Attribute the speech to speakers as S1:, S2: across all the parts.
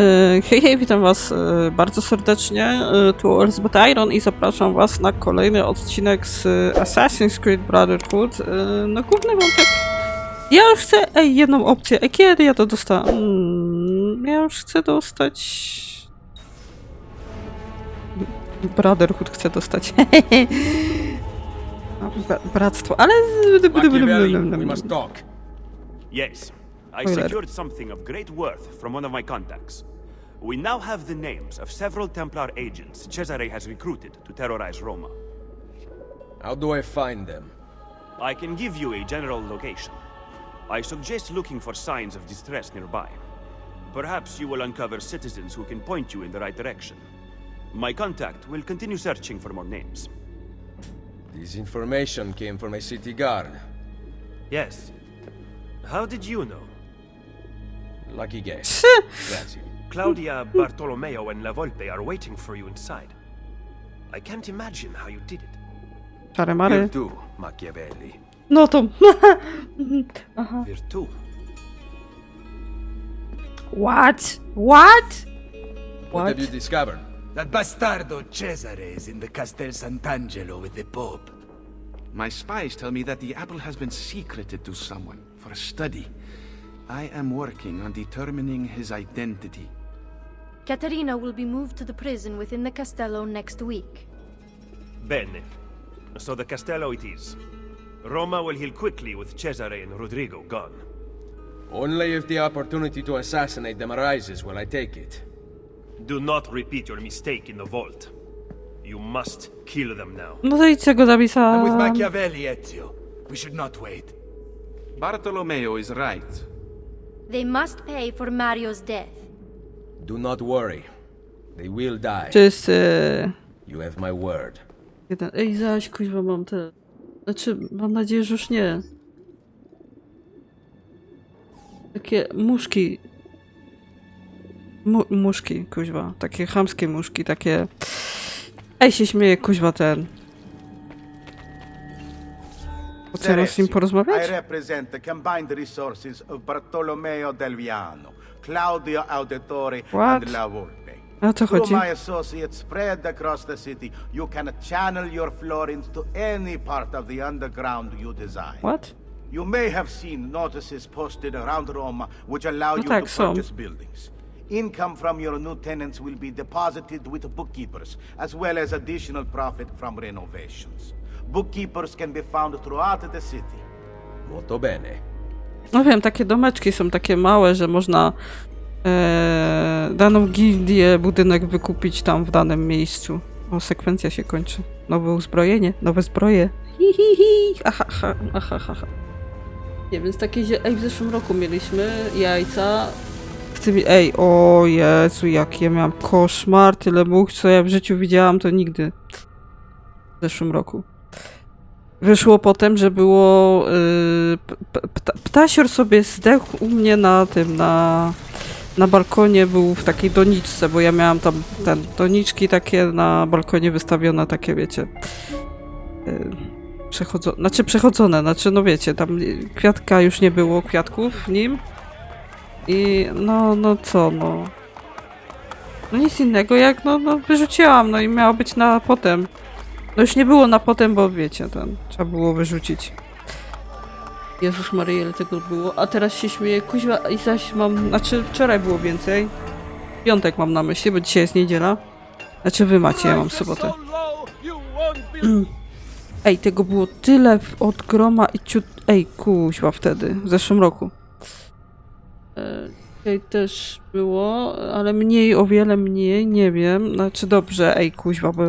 S1: E, Hej, hej, witam was e, bardzo serdecznie. E, Tu Elizabeth Iron i zapraszam was na kolejny odcinek z Assassin's Creed Brotherhood. No główny wątek... Ja już chcę... Ej, jedną opcję. Ej, kiedy ja to dostanę? Mm, Ja już chcę dostać... Brotherhood chcę dostać. Bractwo, ale...
S2: Must talk.
S3: Yes, I secured something of great worth from one of my contacts. We now have the names of several Templar agents Cesare has recruited to terrorize Roma.
S2: How do I find them?
S3: I can give you a general location. I suggest looking for signs of distress nearby. Perhaps you will uncover citizens who can point you in the right direction. My contact will continue searching for more names.
S2: This information came from a city guard.
S4: Yes. How did you know?
S2: Lucky guess. Grazie.
S4: Claudia, Bartolomeo, and La Volpe are waiting for you inside. I can't imagine how you did it.
S1: Czary mary.
S2: Virtù, Machiavelli.
S1: No to...
S4: Virtu.
S1: What? What?
S2: What have you discovered?
S5: That bastardo Cesare is in the Castel Sant'Angelo with the Pope.
S6: My spies tell me that the apple has been secreted to someone for a study. I am working on determining his identity.
S7: Caterina will be moved to the prison within the castello next week.
S4: Bene. So the Castello it is. Roma will heal quickly with Cesare and Rodrigo gone.
S2: Only if the opportunity to assassinate them arises will I take it.
S4: Do not repeat your mistake in the vault. You must kill them now.
S1: No to idźcie go zabić
S5: I'm with. Machiavelli, Ezio. We should not wait.
S6: Bartolomeo is right.
S7: They must pay for Mario's death.
S2: Do not worry. They will die.
S1: Wszyscy.
S2: You have my word.
S1: Jeden. Ej, zaś kuźwa mam te... Znaczy, mam nadzieję, że już nie. Takie muszki. Mu muszki, kuźwa. Takie chamskie muszki, takie... Ej, się śmieje, kuźwa, ten. Chcemy z nim
S8: I
S1: porozmawiać?
S8: represent the combined resources of Bartolomeo Del Viano, Claudio Auditore,
S1: What?
S8: and La Volpe.
S1: A co
S8: Through
S1: chodzi?
S8: my associates spread across the city, you can channel your florins to any part of the underground you desire.
S1: What?
S8: You may have seen notices posted around Roma which allow
S1: No
S8: you
S1: tak,
S8: to
S1: są.
S8: purchase buildings. Income from your new tenants will be deposited with bookkeepers, as well as additional profit from renovations. Bookkeepers can be found throughout the city.
S2: Molto bene.
S1: No wiem, takie domeczki są takie małe, że można e, daną gildię, budynek wykupić tam w danym miejscu. O, sekwencja się kończy. Nowe uzbrojenie, nowe zbroje. Hi, hi, hi. Aha, aha, aha, aha. Nie, więc takie, ej, w zeszłym roku mieliśmy jajca ej, o Jezu, jak ja miałam koszmar, tyle much, co ja w życiu widziałam, to nigdy. W zeszłym roku. Wyszło potem, że było. P- pta, ptasior sobie zdechł u mnie na tym, na, na balkonie, był w takiej doniczce, bo ja miałam tam ten, doniczki takie na balkonie wystawione, takie wiecie. Yy, przechodzone, znaczy przechodzone, znaczy no wiecie, tam kwiatka już nie było kwiatków w nim. I no, no co, no. No nic innego, jak no, no wyrzuciłam, no i miało być na potem. No już nie było na potem, bo wiecie, ten trzeba było wyrzucić. Jezus Maryja, ile tego było. A teraz się śmieję, kuźwa, i zaś mam, znaczy wczoraj było więcej. Piątek mam na myśli, bo dzisiaj jest niedziela. Znaczy wy macie, ja mam sobotę. Ej, tego było tyle od groma i ciut... Ej, kuźwa wtedy, w zeszłym roku. E, Dzisiaj też było, ale mniej, o wiele mniej, nie wiem. Znaczy dobrze, ej, kuźwa, bo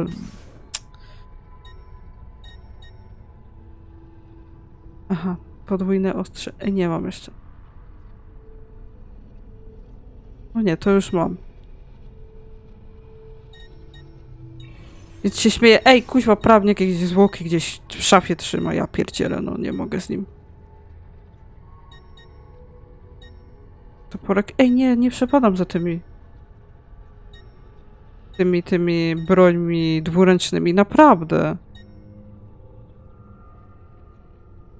S1: Aha, podwójne ostrze. Ej, nie mam jeszcze. O nie, to już mam. Więc się śmieje. Ej, kuźwa, prawnik jakieś zwłoki gdzieś w szafie trzyma. Ja pierdzielę, no nie mogę z nim. Toporek. Ej, nie, nie przepadam za tymi. Tymi, tymi brońmi dwuręcznymi. Naprawdę.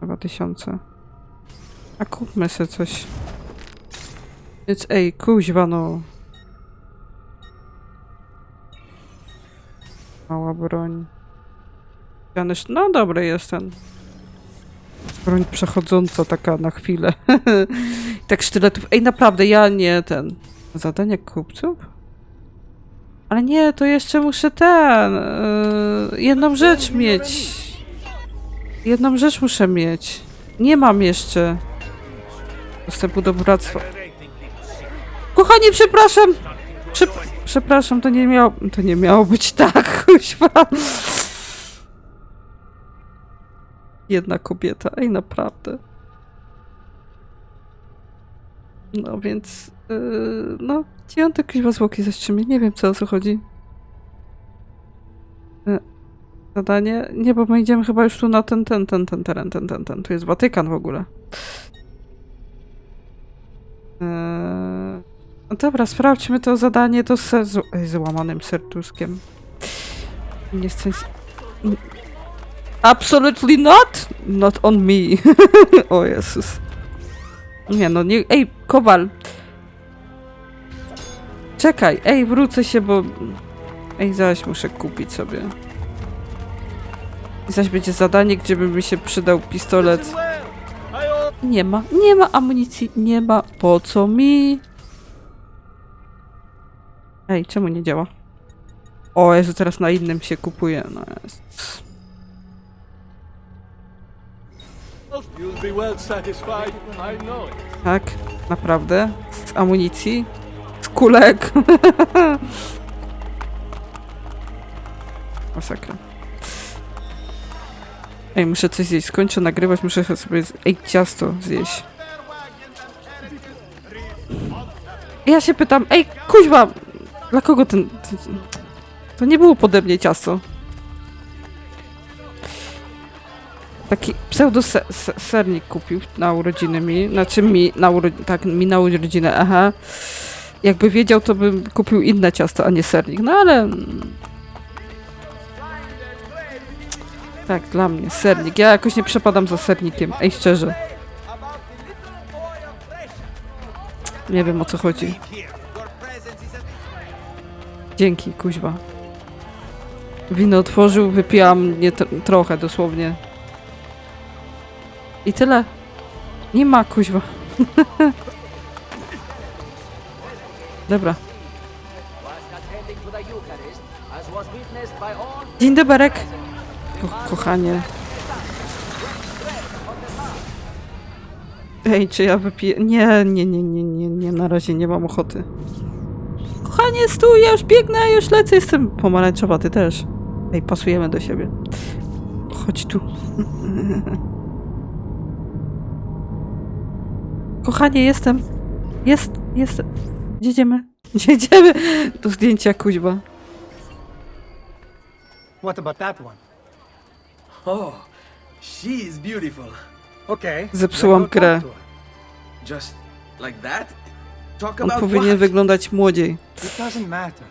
S1: 2000. A kupmy se coś. Więc ej, kuźwa no. Mała broń. Janusz, no dobry jest ten. Broń przechodząca taka na chwilę. tak sztyletów. Ej, naprawdę, ja nie ten. Zadanie kupców? Ale nie, to jeszcze muszę ten. Yy, jedną rzecz mieć. Jedną rzecz muszę mieć. Nie mam jeszcze dostępu do bractwa. Kochanie, przepraszam! Przep przepraszam, to nie miało. To nie miało być tak, kuźwa. Jedna kobieta, ej, naprawdę. No więc. Yy, no, dziewiąte kuźwa zwłoki zastrzymi. Nie wiem, co o co chodzi. Yy, zadanie? Nie, bo my idziemy chyba już tu na ten, ten, ten, ten teren, ten, ten, ten. Tu jest Watykan w ogóle. Eee, no dobra, sprawdźmy to zadanie to z, z, ej, z łamanym sertuskiem. Nie chcę... Absolutely not! Not on me. o Jezus. Nie no, nie... Ej, Kowal! Czekaj, ej, wrócę się, bo... Ej, zaś muszę kupić sobie. I zaś będzie zadanie, gdzie by mi się przydał pistolet. Nie ma, nie ma amunicji, nie ma. Po co mi? Ej, czemu nie działa? O Jezu, teraz na innym się kupuje. No jest. Tak, naprawdę. Z amunicji. Z kulek. Masakra. Ej, muszę coś zjeść. Skończę nagrywać, muszę sobie... z- Ej, ciasto zjeść. Ja się pytam, ej, kuźwa! Dla kogo ten... ten- To nie było pode mnie ciasto. Taki pseudo se, se, sernik kupił na urodziny mi. Znaczy mi na, uro, tak, mi na urodziny, aha. Jakby wiedział, to bym kupił inne ciasto, a nie sernik. No ale... Tak, dla mnie, sernik. Ja jakoś nie przepadam za sernikiem. Ej, szczerze. Nie wiem o co chodzi. Dzięki, kuźwa. Wino otworzył, wypijałam nie tr- trochę dosłownie. I tyle. Nie ma kuźwa. Dobra. Dzień doberek. Ko kochanie. Ej, czy ja wypiję? Nie, nie, nie, nie, nie, nie, na razie nie mam ochoty. Kochanie, stój, ja już biegnę, już lecę, jestem pomarańczowa, ty też. Ej, pasujemy do siebie. Chodź tu. Kochanie, jestem. Jest, idziemy? Gdzie idziemy? Do zdjęcia kuźba.
S5: What about that one?
S2: Oh, she is beautiful.
S5: Okay.
S1: Zepsułam grę.
S2: Just like that? Talk
S1: On
S2: about
S1: powinien
S2: what?
S1: wyglądać młodziej.
S5: It doesn't matter.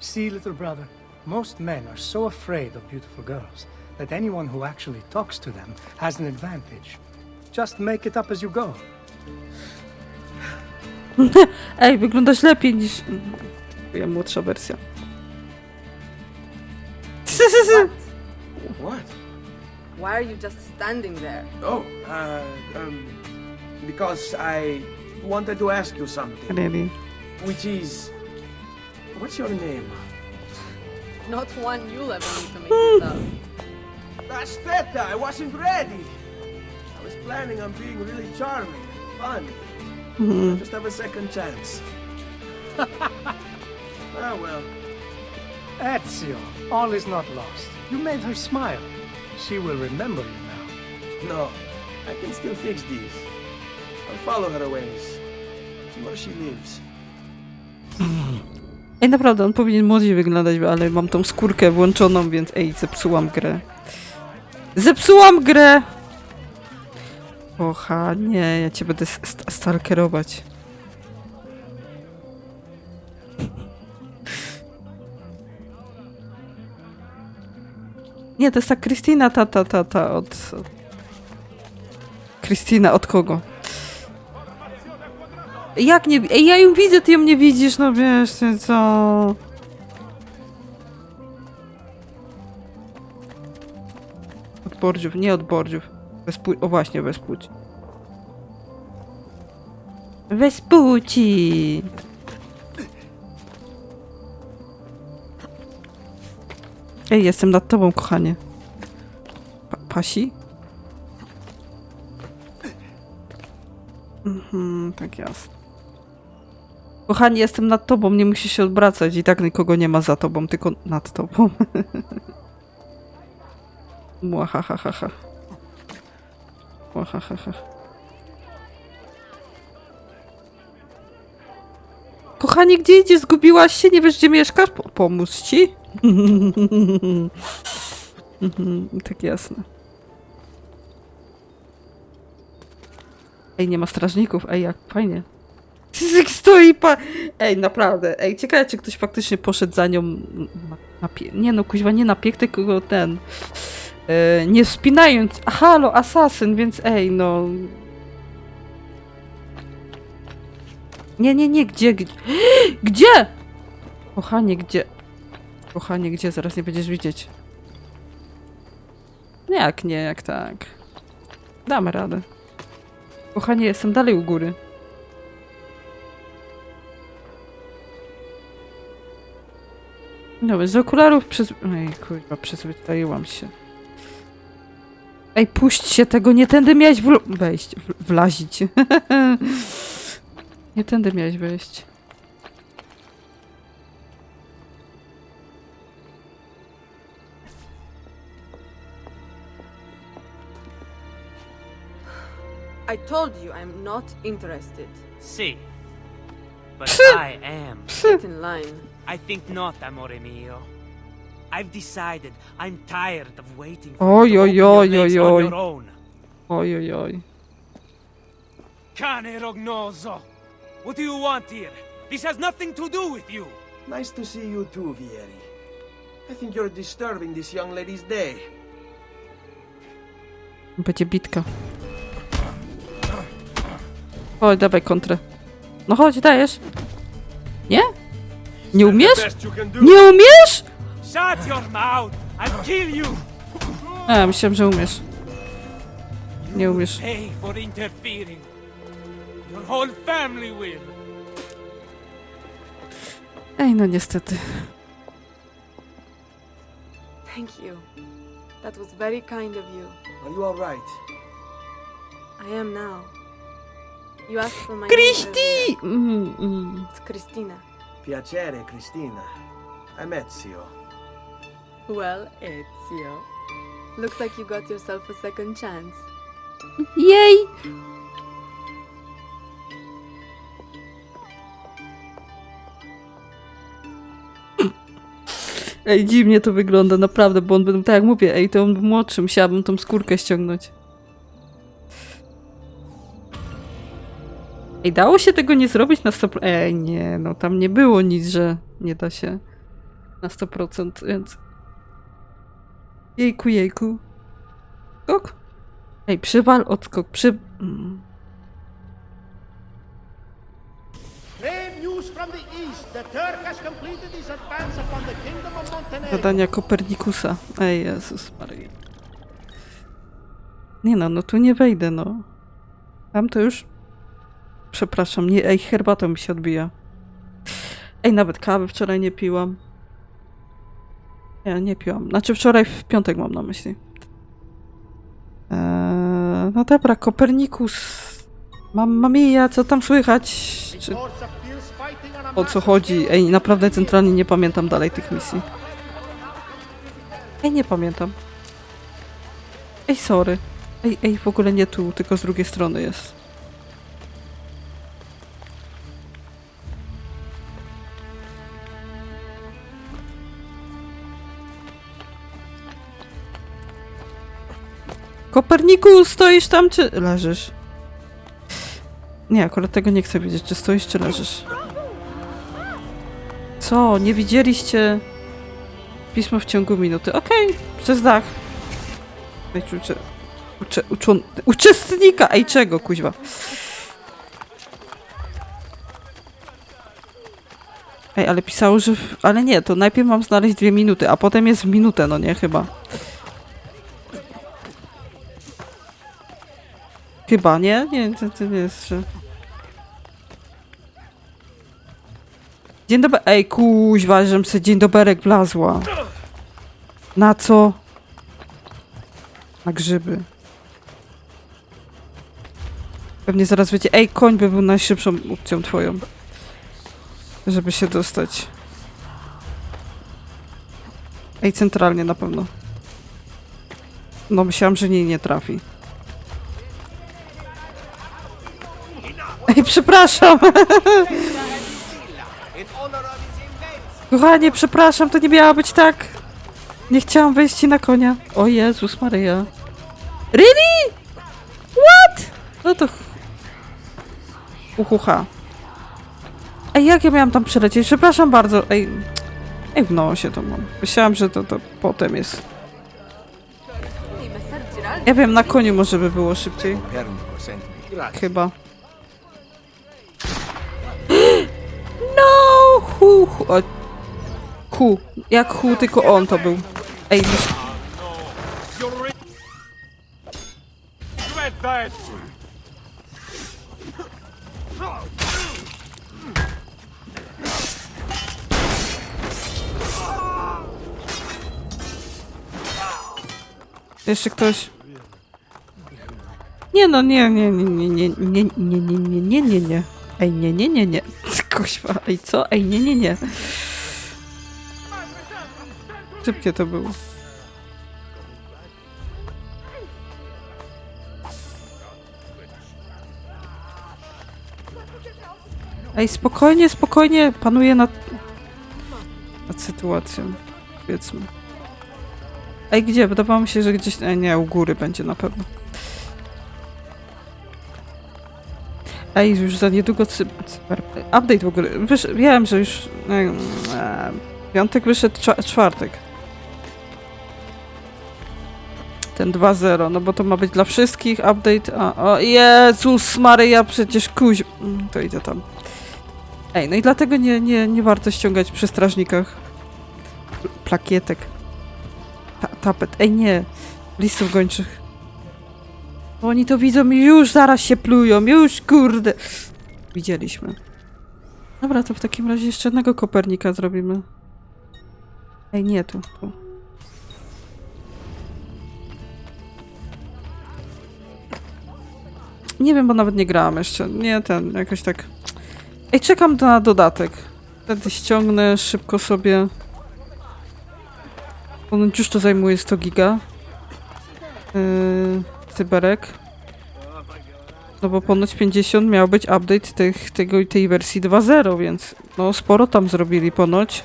S5: See, little brother, most men are so afraid of beautiful girls that anyone who actually talks to them has an advantage. Just make it up as you go.
S1: Ej, wyglądasz lepiej niż... Ja młodsza wersja.
S2: What?
S9: Why are you just standing there?
S2: Oh, uh, um, because I wanted to ask you something,
S1: Really?
S2: which is, what's your name?
S9: Not one you'll ever need to make yourself.
S2: That's Teta. I wasn't ready. I was planning on being really charming and funny. I just have a second chance. ah well.
S5: Ezio, all is not lost. You made her smile. She will remember you now.
S2: No, I can still fix these. I'll follow her ways. See where she lives.
S1: Ej, naprawdę, on powinien młodziej wyglądać, ale mam tą skórkę włączoną, więc ej, zepsułam grę. Zepsułam grę! Kochanie, ja cię będę st stalkerować. Nie, to jest ta Kristina, ta, ta, ta, ta, od... Kristina, od kogo? Jak nie... Ej, ja ją widzę, ty ją nie widzisz, no wiesz, ty co... Od Bordziów, nie od Bordziów. Wespół... O właśnie, Wespuć. Wespuci! Ej, jestem nad tobą, kochanie. Pa pasi? Mhm, tak jest. Kochanie, jestem nad tobą, nie musisz się odwracać. I tak nikogo nie ma za tobą, tylko nad tobą. Młahahaha. Młahahaha. Kochanie, gdzie idziesz? Zgubiłaś się? Nie wiesz, gdzie mieszkasz? Po pomóc ci? Mhm, tak jasne. Ej, nie ma strażników. Ej, jak fajnie. Jak stoi pa... Ej, naprawdę. Ej, ciekawe, czy ktoś faktycznie poszedł za nią na, na pie... Nie no, kuźwa, nie na piek, tylko ten... E, nie wspinając... Halo, asasyn, więc ej, no... Nie, nie, nie, gdzie, gdzie? Gdzie? Kochanie, gdzie? Kochanie, gdzie? Zaraz nie będziesz widzieć. Jak nie, jak tak. Damy radę. Kochanie, jestem dalej u góry. No, z okularów przyz... Ej, kurwa, przyzwyczaiłam się. Ej, puść się tego, nie tędy miałeś wl... wejść, wlazić. nie tędy miałeś wejść.
S9: I told you I'm not interested.
S10: See. But I am.
S9: Get in line.
S10: I think not, amore mio. I've decided I'm tired of waiting
S1: Oj,
S10: for you to
S1: oj,
S10: open your
S1: oj,
S10: legs on your own.
S1: Oj, oj, oj.
S10: Cane rognoso. What do you want here? This has nothing to do with you.
S2: Nice to see you too, Vieri. I think you're disturbing this young lady's day.
S1: Będzie bitka. Chodź, dawaj kontrę. No chodź, dajesz. Nie? Nie umiesz? Nie umiesz?
S10: Shut your mouth. I'll kill you.
S1: A, myślałem, że umiesz. Nie umiesz.
S10: Pay for interfering. Your whole family will.
S1: Ej, no niestety.
S9: Thank you. That was very kind of you.
S2: Are you alright?
S9: I am now. You asked for my name.
S1: Mm, mm.
S9: It's Christina.
S2: Piacere, Cristina. I'm Ezio.
S9: Well, Ezio. Looks like you got yourself a second chance.
S1: Jej! Ej, dziwnie to wygląda, naprawdę, bo on był, tak jak mówię, ej, to on był młodszy, musiałabym tą skórkę ściągnąć. Ej, dało się tego nie zrobić na 100%? Ej, nie, no tam nie było nic, że nie da się na 100%, więc... Jejku, jejku. Skok? Ej, przywal odskok, przy... Mm. Zadania Kopernikusa. Ej, Jezus Maria. Nie no, no tu nie wejdę, no. Tam to już... Przepraszam, nie, ej, herbata mi się odbija. Ej, nawet kawy wczoraj nie piłam. Nie, nie piłam. Znaczy wczoraj w piątek mam na myśli. Eee, no dobra, Kopernikus. Mam, mamija, co tam słychać? Czy, o co chodzi? Ej, naprawdę centralnie nie pamiętam dalej tych misji. Ej, nie pamiętam. Ej, sorry. Ej, ej, w ogóle nie tu, tylko z drugiej strony jest. Koperniku, stoisz tam czy leżysz? Nie, akurat tego nie chcę wiedzieć, czy stoisz czy leżysz. Co? Nie widzieliście pismo w ciągu minuty? Okej, przez dach. Uczą, uczestnika! Ej, czego, kuźwa? Ej, ale pisało, że... W, ale nie, to najpierw mam znaleźć dwie minuty, a potem jest minutę, no nie? Chyba. Chyba, nie? Nie, to, to nie jest, że... Dzień dobry. Ej, kuźwa, żem se dzień doberek wlazła. Na co? Na grzyby. Pewnie zaraz wiecie. Ej, koń by był najszybszą opcją twoją. Żeby się dostać. Ej, centralnie na pewno. No, myślałam, że nie, nie trafi. Przepraszam! Kochanie, przepraszam, to nie miało być tak. Nie chciałam wejść ci na konia. O Jezus Maryja. Really? What? No to... ch- Uhucha. Ej, jak ja miałam tam przylecieć? Przepraszam bardzo. Ej, ej w nosie to mam. Myślałam, że to, to potem jest. Ja wiem, na koniu może by było szybciej. Chyba. Hu, hu. O. Hu. Jak hu, tylko on to był. Ej, myś... Jeszcze ktoś? Nie no, nie, nie, nie, nie, nie, nie, nie, nie, nie, nie, nie, nie. Ej, nie, nie, nie, nie. Kuźwa, ej, co? Ej, nie, nie, nie. Szybkie to było. Ej, spokojnie, spokojnie, panuję nad... nad sytuacją, powiedzmy. Ej, gdzie? Wydawało mi się, że gdzieś... Ej, nie, u góry będzie na pewno. Ej, już za niedługo cy... cyber... Update w ogóle. Wysz... Wiem, że już... E, piątek wyszedł czwartek. Ten 2.0, no bo to ma być dla wszystkich update, a... O Jezus Maryja, przecież kuź... Mm, To idę tam. Ej, no i dlatego nie, nie, nie warto ściągać przy strażnikach plakietek. Ta, tapet. Ej, nie. Listów gończych. Oni to widzą i już zaraz się plują. Już, kurde. Widzieliśmy. Dobra, to w takim razie jeszcze jednego Kopernika zrobimy. Ej, nie, tu, tu. Nie wiem, bo nawet nie grałam jeszcze. Nie, ten, jakoś tak... Ej, czekam na dodatek. Wtedy ściągnę szybko sobie... Ponoć już to zajmuje 100 giga. Yy, cyberek. No bo ponoć 50 miał być update tych, tego, tej wersji 2.0, więc no sporo tam zrobili ponoć.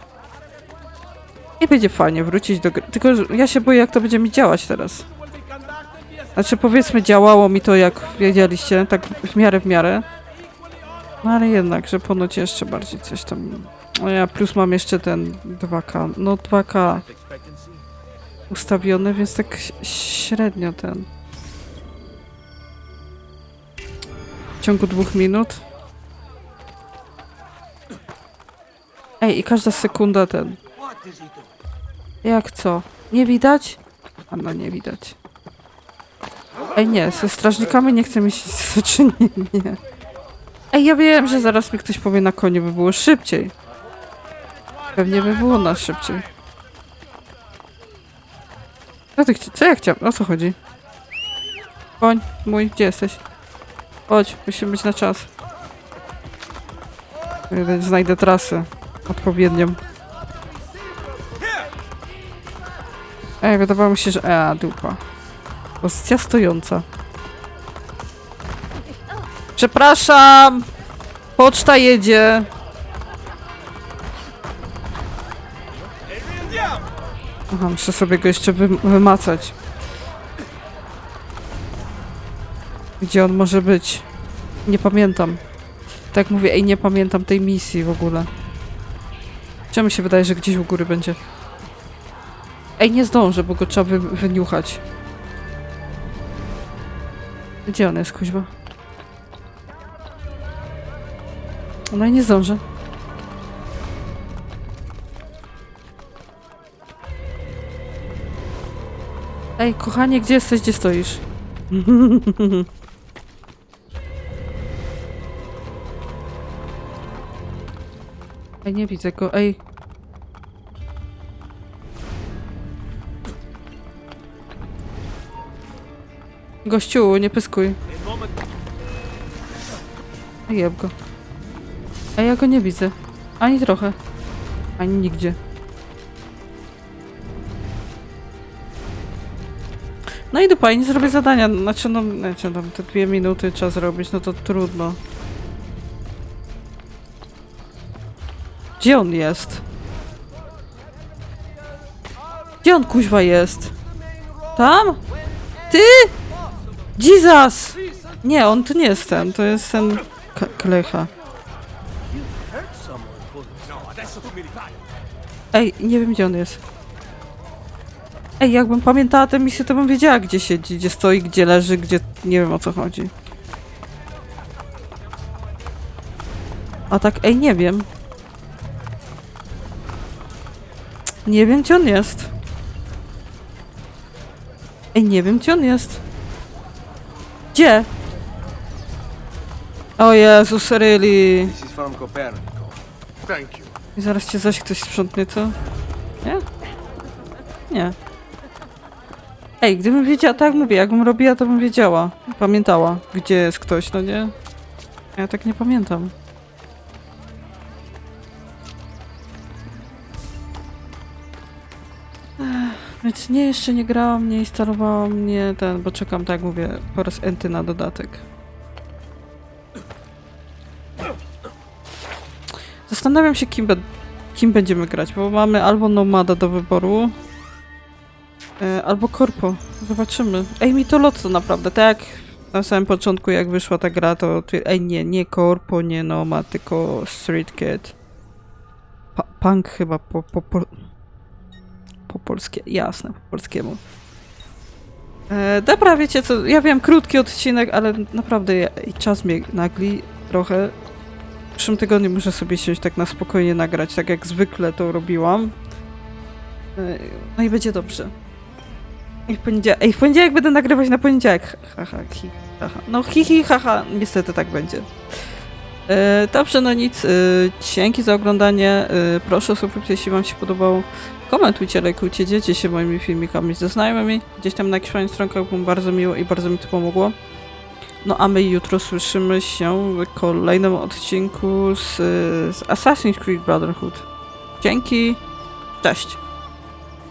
S1: I będzie fajnie wrócić do gry. Tylko ja się boję jak to będzie mi działać teraz. Znaczy powiedzmy działało mi to jak wiedzieliście, tak w miarę w miarę. No ale jednak, że ponoć jeszcze bardziej coś tam... No ja plus mam jeszcze ten 2K. No 2K ustawiony, więc tak średnio ten. W ciągu dwóch minut. Ej, i każda sekunda ten. Jak co? Nie widać? A no nie widać. Ej, nie, ze strażnikami nie chcę mieć nie, nie. Ej, ja wiem, że zaraz mi ktoś powie na koniu, by było szybciej. Pewnie by było na szybciej. Co ty Co ja chciałam? O co chodzi? Koń, mój, gdzie jesteś? Chodź, musimy być na czas. Jeden- Znajdę trasę odpowiednią. Ej, wydawało mi się, że... A, dupa. Pozycja stojąca. Przepraszam! Poczta jedzie! Aha, muszę sobie go jeszcze wy wymacać. Gdzie on może być? Nie pamiętam. Tak mówię, ej, nie pamiętam tej misji w ogóle. Czemu się wydaje, że gdzieś u góry będzie? Ej, nie zdążę, bo go trzeba wy wyniuchać. Gdzie on jest, kuźwa? No i nie zdążę. Ej, kochanie, gdzie jesteś? Gdzie stoisz? Ej, nie widzę go, ej. Gościu, nie pyskuj. Jeb go. A ja go nie widzę. Ani trochę. Ani nigdzie. No i dupa, i nie zrobię zadania. Znaczy, no, znaczy, no, te dwie minuty trzeba zrobić, no to trudno. Gdzie on jest? Gdzie on kuźwa jest? Tam? Ty? Jesus! Nie, on to nie jest ten, to jest ten Klecha. Ej, nie wiem gdzie on jest. Ej, jakbym pamiętała tę misję, to bym wiedziała gdzie siedzi, gdzie stoi, gdzie leży, gdzie... Nie wiem o co chodzi. A tak, ej, nie wiem. Nie wiem gdzie on jest. Ej, nie wiem gdzie on jest. Gdzie? O Jezus, really.
S2: This is from Copernico.
S4: Thank you.
S1: I zaraz cię zaś ktoś sprzątnie, co? Nie? Nie. Ej, gdybym wiedziała, tak mówię, jakbym robiła, to bym wiedziała. Pamiętała, gdzie jest ktoś, no nie? Ja tak nie pamiętam. Więc nie, jeszcze nie grałam, nie instalowałam, nie ten, bo czekam, tak jak mówię, po raz enty na dodatek. Zastanawiam się, kim, be kim będziemy grać, bo mamy albo Nomada do wyboru, e, albo Korpo. Zobaczymy. Ej, mi to lotto naprawdę, tak na samym początku, jak wyszła ta gra, to... Ej, nie, nie Korpo, nie Nomad, tylko Street Kid. Pa punk chyba po, po, po, po polskie, jasne, po polskiemu. E, dobra, wiecie co, ja wiem, krótki odcinek, ale naprawdę ja, czas mnie nagli trochę. W przyszłym tygodniu muszę sobie siąść tak na spokojnie nagrać, tak jak zwykle to robiłam. E, No i będzie dobrze. I w poniedziałek, ej, w poniedziałek będę nagrywać na poniedziałek. Haha, hi, haha. No hi, hi, haha, niestety tak będzie. E, dobrze, no nic. E, dzięki za oglądanie. E, proszę subskrypcję, jeśli wam się podobało. Komentujcie, lajkujcie, dzielcie się moimi filmikami ze znajomymi. Gdzieś tam na jakichś fajnych stronkach było bardzo miło i bardzo mi to pomogło. No a my jutro słyszymy się w kolejnym odcinku z, z Assassin's Creed Brotherhood. Dzięki, cześć!